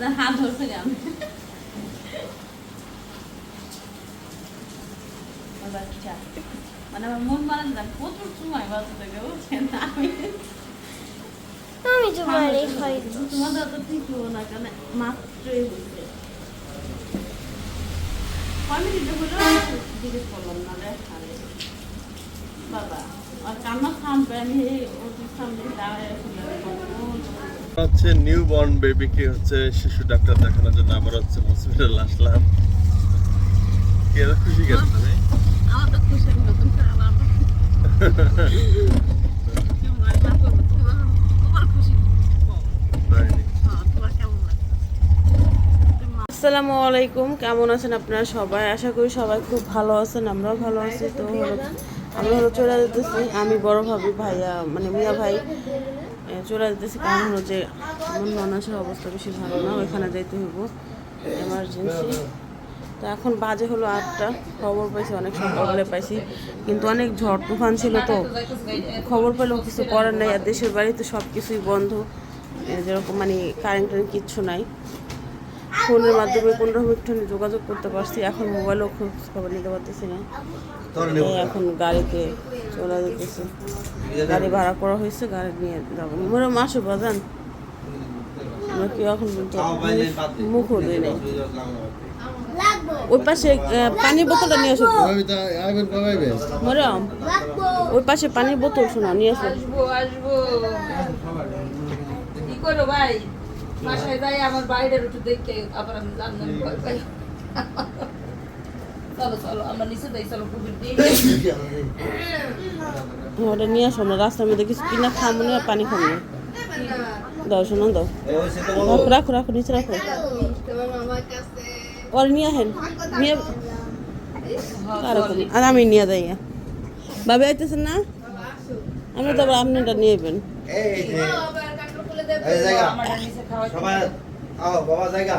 এদের হাত ধরছে কেন বাচ্চা মানে আমার মন মানে না প্রচুর সময় বাচ্চা থেকে বুঝছেন আমি আমি তো বাড়ি খাই তোমাদের তো ঠিক হব না কেন মাত্রই হচ্ছে কয় মিনিটে হলো জিজ্ঞেস করলাম না রে আরে বাবা আর কান্না থামবে আমি এই ওটির সামনে দাঁড়ায় শুনে হচ্ছে নিউ বর্ন বেবিকে হচ্ছে শিশু ডাক্তার দেখানোর জন্য আবার হচ্ছে হসপিটাল আসলাম। খুশি কেন তুমি? হ্যাঁ আসসালামু আলাইকুম কেমন আছেন আপনারা সবাই? আশা করি সবাই খুব ভালো আছেন আমরাও ভালো আছি। তো আমি হলো চলে যেতেছি আমি বড় ভাবি ভাইয়া মানে মিয়া ভাই। চলে যেতেছি কারণ হলো যে আমার ননাসের অবস্থা বেশি ভালো না, ওইখানে যাইতে হইব এমার্জেন্সি তো এখন বাজে হলো আটটা, খবর পাইছি, অনেক সকালবেলা পাইছি, কিন্তু অনেক ঝড় তুফান ছিল তো। খবর পেলেও কিছু করার নাই, আর দেশের বাড়িতে সব কিছুই বন্ধ যেরকম মানে কারেন্ট কিচ্ছু নাই। ফোনের মাধ্যমে কোনো রকম একটু যোগাযোগ করতে পারছি এখন মোবাইলও খোঁজ খবর নিতে পারতেছি না। এই এখন গাড়িতে চলে যেতেছি। গাড়ি ভাড়া করা হয়েছে গাড়ি নিয়ে যাব। মোরা মাসে বাজান আমরা কি এখন মুখও দিই নাই। ওই পাশে পানির বোতলটা নিয়ে আসো। লাগবো। ওই পাশে পানির বোতল শোনা নিয়ে আসো। আসব আসব। কি করো ভাই? বাসায় যাই আমার বাইরের একটু দেখে আবার আমি জানলাম ভয় পাই চলো চলো আমরা নিচে যাই চলো পুকুর দিয়ে। ওটা নিয়ে আসো আমরা রাস্তার মধ্যে কিছু কিনা খাব না পানি খাব না। দাও শোনা দাও। রাখো রাখো রাখো নিচে রাখো। ওর নিয়ে আসেন। নিয়ে আর আমি নিয়ে যাই ভাবে আইতেছেন না? আমি তো আবার আপনারটা নিয়ে খাওয়া সবাই আও বাবা জায়গা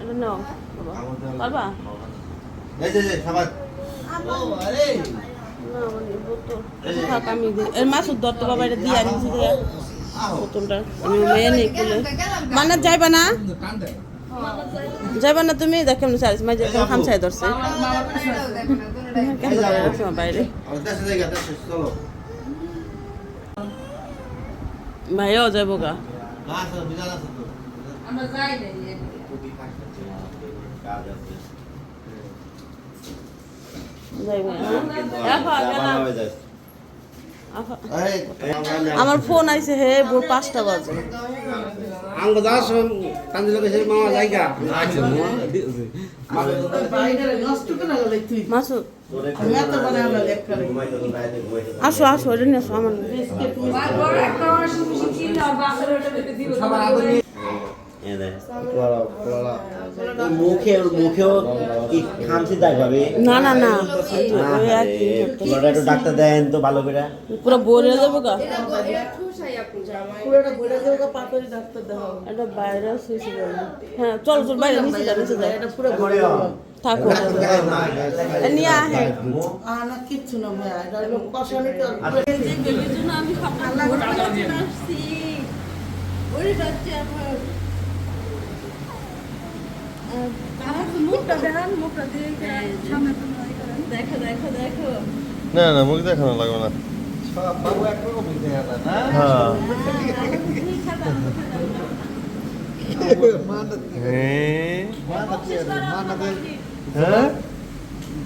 এটা নাও বাবা এই যে না মানে মানে যাইবা না যাইবা না তুমি দেখ কেমন চাইছ মাঝে খামছাই ধরছে বাইরে আমার দেশে জায়গা দেশে চলো ভাইয়াও যাইব গা। তো আমরা যাই নাই টুপি থাকছে কাজ আছে যাইব আমার ফোন আইছে হে ভোর পাঁচটা বাজে। আঙ্গ দাস কান্দি লোকে সেই মামা জায়গা আচ্ছা মাসুদ। আসো আসো এটা নিয়ে আসো আমার মুখে মুখেও কি খামছি দেখ ভাবি না না না। ওই একই তোরা একটু ডাক্তার দেন তো ভালো করে। পুরো বলে যাব গা। এটা বাইরে শুয়েছি বলে হ্যাঁ চল চল বাইরে নিচে যা নিচে যা। থাকো। নিয়ে আহে যে বেবির জন্য আমি না না মুখ দেখানো লাগবে না।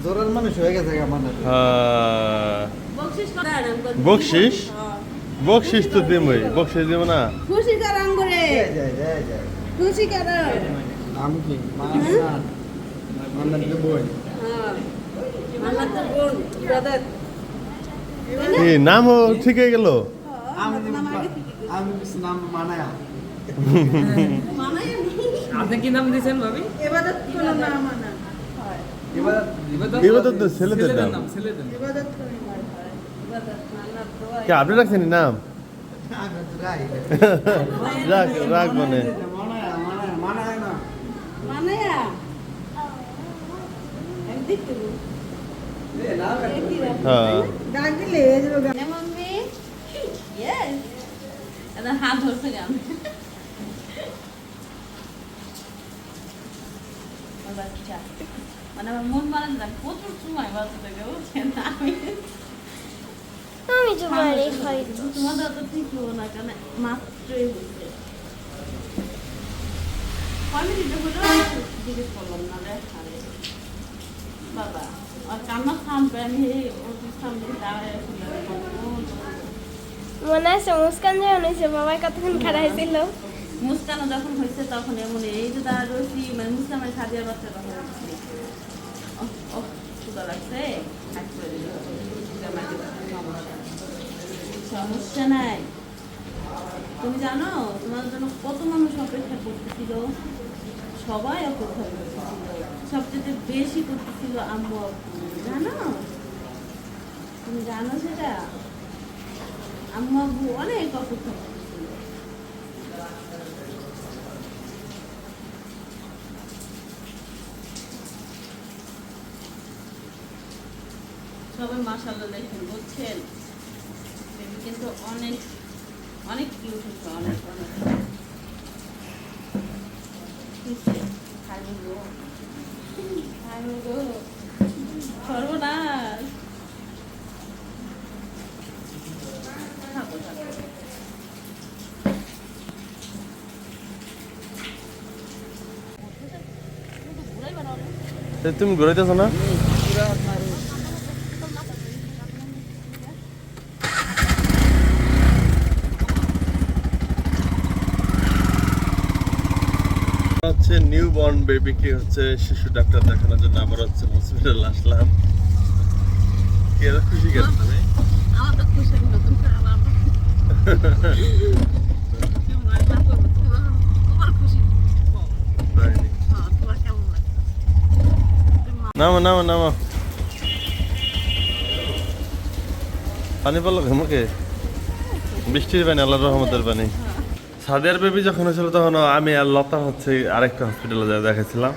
জোরের মানুষ হয়ে। গেছে বকশিস। বকশিস বকশিস তো দিমই। বকশিস দিব না। খুশি কারাম করে খুশি কারাম নাম কি? মানা হ্যাঁ তো বোন ব্রাদার এই নামও ঠিক হয়ে গেল? মানাই আপনি কি নাম দিয়েছেন ভাবি? এবাদত কোনো ছেলেদের নাম। হয় হয়। মানা কে আপনি রাখছেন নাম? রাখ। রাখ মানে। মানায় না। మనయ దానికి లేదు మమ్మీ అదే హాత్ వస్తుంది Bana ben mor marazdan otursun var bazı da görürsen abi. Amicim böyle koydum. Tutma da tutayım ki ona kadar. Mahtruyum. ফ্যামিলিটা হলো জিজ্ঞেস করলাম না আরে বাবা আর কান্না থামবে আমি ওর সামনে দাঁড়ায় মনে আছে মুস্কান যখন হয়েছে বাবার কতক্ষণ খারাপ হয়েছিল মুস্কানো যখন হয়েছে তখন এমন এই যে দাঁড়া রয়েছি মানে মুসলামের সাজিয়ার বাচ্চা তখন সুদা লাগছে সমস্যা নাই। তুমি জানো তোমার জন্য কত মানুষ অপেক্ষা করতেছিল? সবাই অপেক্ষা করতেছিল। সবচেয়ে বেশি করতেছিল আম্মু আব্বু। জানো? তুমি জানো সেটা? আম্মু আব্বু অনেক অপেক্ষা করতেছিল। সবাই মাসাল্লাহ দেখেন, বুঝছেন? কিন্তু অনেক অনেক কিউট হচ্ছে অনেক অনেক। সর্বনাশ তুমি ঘুরাইতেছ না হচ্ছে নিউ বর্ন বেবিকে হচ্ছে শিশু ডাক্তার দেখানোর জন্য আবার হচ্ছে হসপিটাল আসলাম। কি এত খুশি কেন তুমি? হ্যাঁ? নামো নামো নামো। পানি পড়ল ঘুমুকে? বৃষ্টির পানি আল্লাহ রহমতের পানি। সাদিয়ার বেবি যখন হয়েছিল তখন আমি আর লতা হচ্ছে আরেকটা হসপিটালে যা দেখাচ্ছিলাম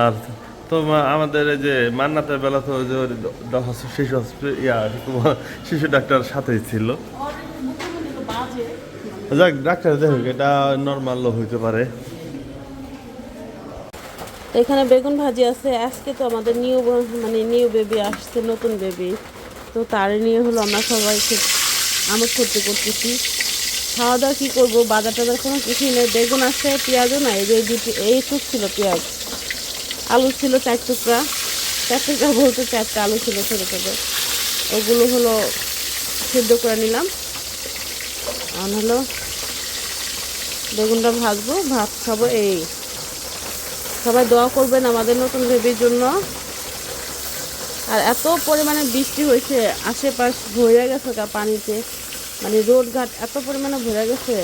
আর তো আমাদের এই যে মান্নাতের বেলা তো যে শিশু ইয়া, শিশু ডাক্তার সাথেই ছিল। যাক, ডাক্তার দেখুক, এটা নর্মাল হইতে পারে। এখানে বেগুন ভাজি আছে। আজকে তো আমাদের নিউ মানে নিউ বেবি আসছে, নতুন বেবি তো তারে নিয়ে হলো আমরা সবাই খুব আমোদ করতে করতেছি। খাওয়া দাওয়া কী করব? বাজার টাজার কোনো কিছুই নেই। বেগুন আছে, পেঁয়াজও নাই। এই যে দুটি এইটুক ছিল পেঁয়াজ। আলু ছিল চার টুকরা। চার টুকরা বলতে চারটা আলু ছিল ছোটো ছোটো ওগুলো হলো সেদ্ধ করে নিলাম। আর হলো বেগুনটা ভাজবো, ভাত খাব, এই। সবাই দোয়া করবেন আমাদের নতুন বেবির জন্য। আর এত পরিমাণে বৃষ্টি হয়েছে, আশেপাশ ভরে গেছে পানিতে। মানে রোড ঘাট এত পরিমাণে ভরে গেছে।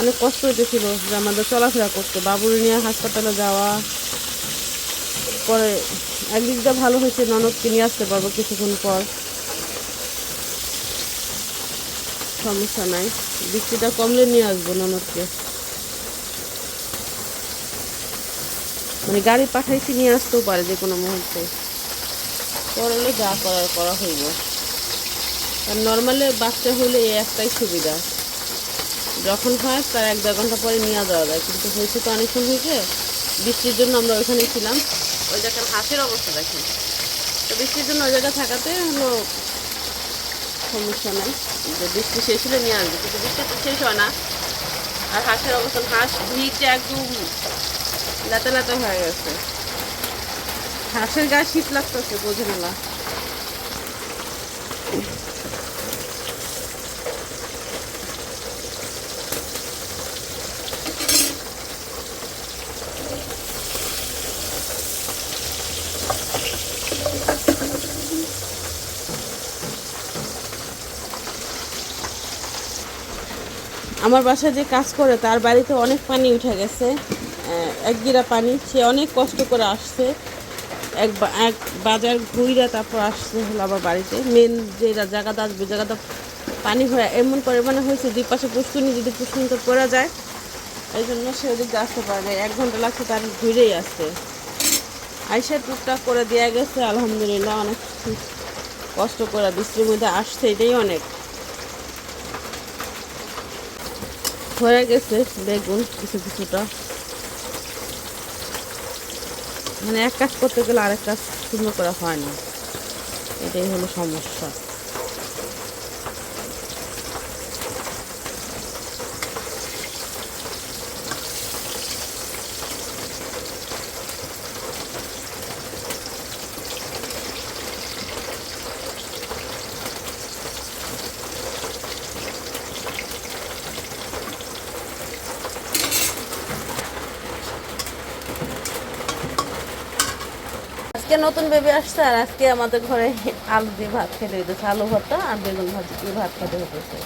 অনেক কষ্ট হইতেছিল যে আমাদের চলাফেরা করতে। বাবুর নিয়ে হাসপাতালে যাওয়া, পরে একদিকটা ভালো হয়েছে, ননদকে নিয়ে আসতে পারব কিছুক্ষণ পর। সমস্যা নাই, বৃষ্টিটা কমলে নিয়ে আসব ননদকে। মানে গাড়ি পাঠাইছি, নিয়ে আসতেও পারে যে কোনো মুহূর্তে। করলে যা করার, করা হইব। আর নর্মালে বাচ্চা হলে এই একটাই সুবিধা। যখন হয় তার এক দেড় ঘণ্টা পরে নিয়ে যাওয়া যায়। কিন্তু হয়েছে তো অনেকক্ষণ হয়েছে বৃষ্টির জন্য আমরা ওইখানে ছিলাম। ওই জায়গার হাঁসের অবস্থা দেখেন। তো বৃষ্টির জন্য ওই জায়গায় থাকাতে হলো সমস্যা নাই। যে বৃষ্টি শেষ হলে নিয়ে আসবে। কিন্তু বৃষ্টি তো শেষ হয় না। আর হাঁসের অবস্থান হাঁস ভিজে একদম লাতা লাতা হয়ে গেছে। হাঁসের গায়ে শীত লাগতেছে বোঝে না। আমার বাসায় যে কাজ করে, তার বাড়িতে অনেক পানি উঠে গেছে। এক গিরা পানি, সে অনেক কষ্ট করে আসছে। এক এক বাজার ঘুইরা তারপর আসছে হলো আবার বাড়িতে। মেন যে জায়গাটা আসবে, জায়গাটা পানি হয়ে এমন পরিমাণে হয়েছে, দুই পাশে পুষ্কুনি যদি পুষ্কুনিতে পড়া যায়, এই জন্য সে ওদিকে আসতে পারে এক ঘণ্টা লাগছে তার ঘুরেই আসছে আইসা টুকটাক করে দেওয়া গেছে, আলহামদুলিল্লাহ, অনেক কষ্ট করে বৃষ্টির মধ্যে আসছে, এটাই অনেক। হয়ে গেছে বেগুন, কিছু কিছুটা। মানে এক কাজ করতে গেলে আরেক কাজ সুন্দর করা হয় না। এটাই হলো সমস্যা। আজকে নতুন বেবি আসছে আর আজকে আমাদের ঘরে আলু দিয়ে ভাত খেতে হইতেছে। আলু ভাতটা আর বেগুন ভাজি দিয়ে ভাত খেতে হতেছে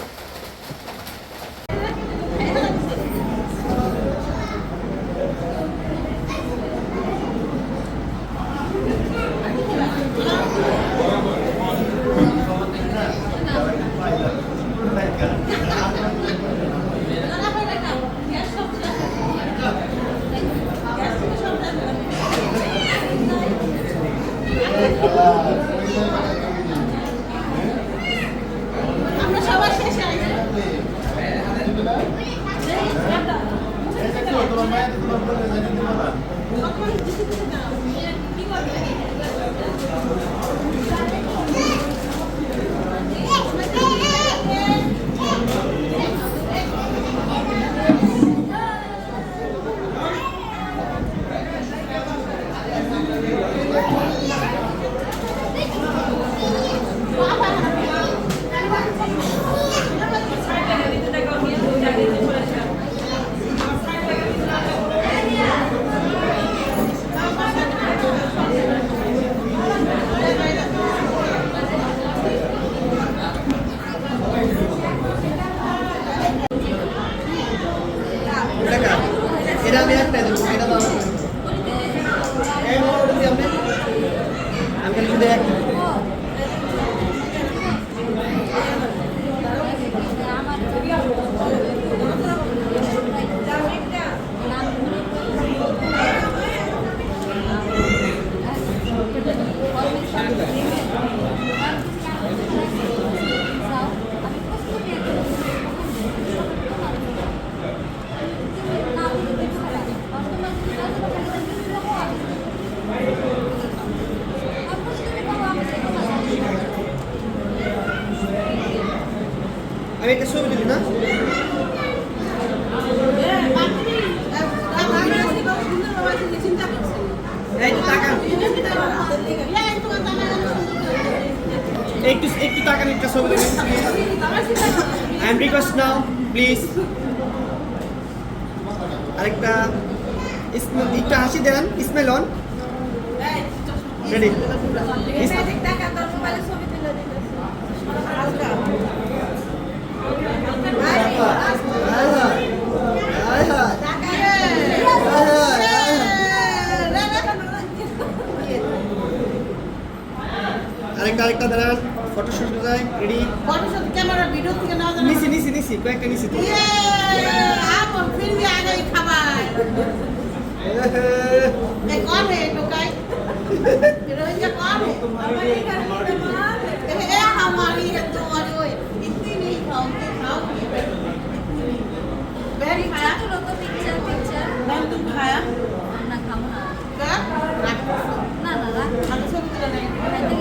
একটা একটু তাকান একটা ছবি তুলি আই এম নাও প্লিজ আরেকটা একটু হাসি দেন স্মেল অন রেডি আরেকটা আরেকটা দাঁড়ান ফটো শুট যায় রেডি ক্যামেরা ভিডিও থেকে নেওয়া যাবে নিছি নিছি নিছি কয়েকটা নিছি তো আপন ফির भी आ गई खबर ये कौन है टोकाई हीरोइन का कौन है ये हमारी है तुम्हारी ओए इतनी नहीं खाओगे खाओगे वेरी खाया তো পিকচার পিকচার मैम तुम खाया না খাবো না क्या না না রাখ हम सब तरह नहीं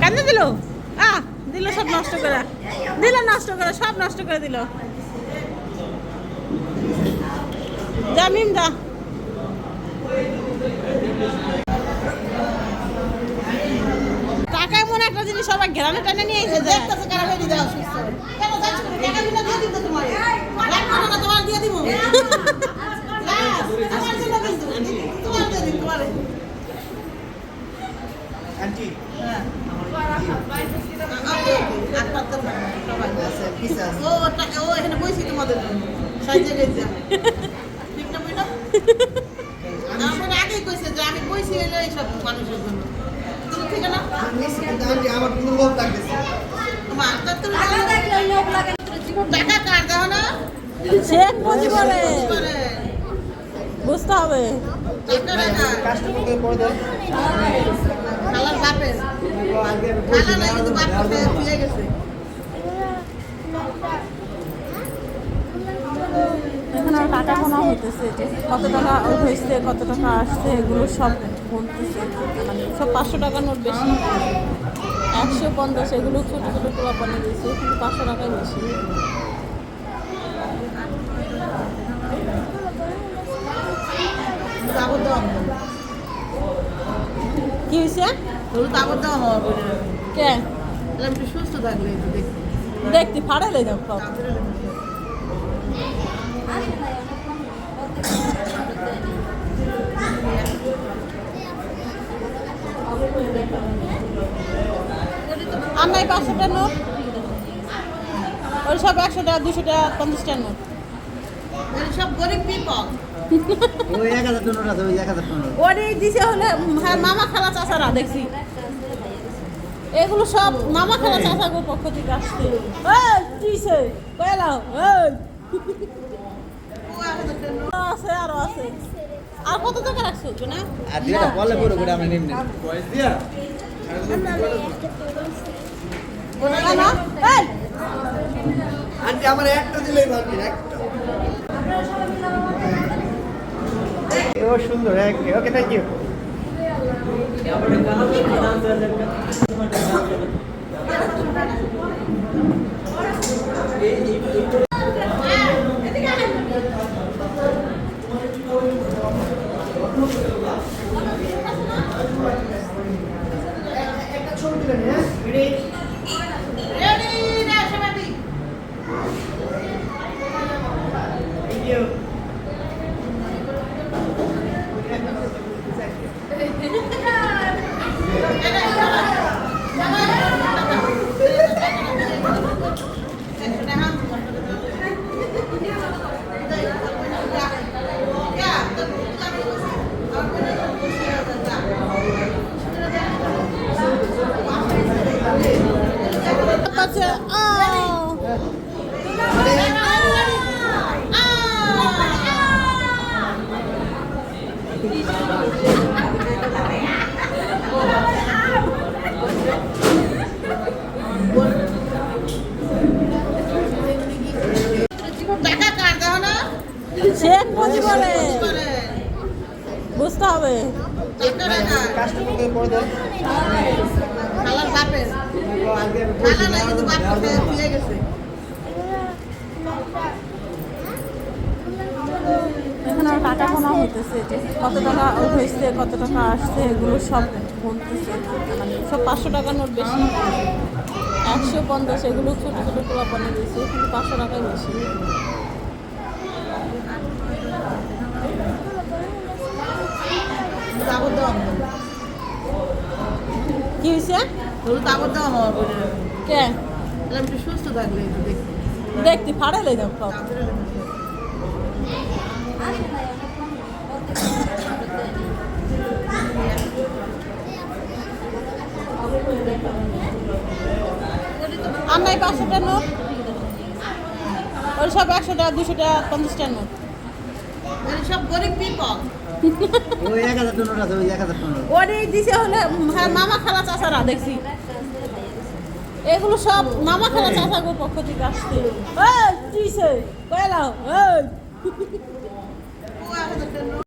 কেন দিল? আ দিল সব নষ্ট করে। দিল নষ্ট করে সব নষ্ট করে দিল। জামিন দা টাকা এমন একটা জিনিস সবাই ঘেরানো টানে নিয়ে এসে দেখতেছে কারা বেরি দাও সুস্থ কেন যাচ্ছ টাকা দিলে দিয়ে দিব তোমার তোমার দিয়ে দিব। আমার কোনো লোভ লাগতেছে টাকা কার দাও না শেখ মুজিবরে করে। বুঝতে হবে। টাকা টাকা এখানে টাকা গোনা হইতেছে কত টাকা হয়েছে কত টাকা আসছে, এগুলো সব গুনতেছে মানে সব পাঁচশো টাকার নোট বেশি। একশো পঞ্চাশ এগুলো ছোটো ছোটো পোলা বানিয়ে দিয়েছে কিন্তু পাঁচশো টাকাই বেশি আবার দেওয়া হবে কি হয়েছে কে? সুস্থ থাকলে দেখতে ফাড়াইলে যাও সব। পাঁচশো টাকা নোট ওই সব একশো টাকা দুশো টাকা পঞ্চাশ টাকা নোট গরিব পিপল ওই এক হাজার পনেরো আছে ওই এক হাজার পনেরো। ওরে দিছে হলে হ্যাঁ মামা খালা চাচারা দেখছি। এগুলো সব মামা খালা চাচাগোর পক্ষ থেকে আসছে। এই দিছে কয়লাও এই। আছে আরও আছে। আর কত টাকা রাখছো না? আর বলে পুরো করে আমরা একটা দিলেই একটা ও সুন্দর ওকে থ্যাংক ইউ একটা ছবি তুলেন হ্যাঁ রেডি না সবাই থ্যাংক ইউ আচ্ছা আ টাকা কার দাও না শেখ মুজিবরে করে বুঝতে হবে টাকা টাকা কাস্টমারকে পরে দেয়। খালার বাপের আগে খালা না কিন্তু বাপ ফিরে গেছে। এখানে টাকা গোনা হইতেছে যে কত টাকা হয়েছে কত টাকা আসছে এগুলো সব গুনতেছে মানে সব পাঁচশো টাকার নোট বেশি। একশো পঞ্চাশ এগুলো ছোটো ছোটো পোলা বানিয়ে দিয়েছে কিন্তু পাঁচশো টাকাই বেশি। দেওয়া হবে কি হয়েছে? হলুদ আবার দেওয়া হবে কে? তাহলে একটু সুস্থ থাকলে একটু দেখি। দেখতে যাও সব। আর নাই পাঁচশো টাকা নোট। ওই সব একশো টাকা দুশো টাকা পঞ্চাশ টাকা নোট। এরা সব গরিব পিপল ওরে দিছে হলে হ্যাঁ মামা খালা চাচারা, দেখছি। এগুলো সব মামা খালা চাচাগোর পক্ষ থেকে আসছে। দিছে কয়লাও এই।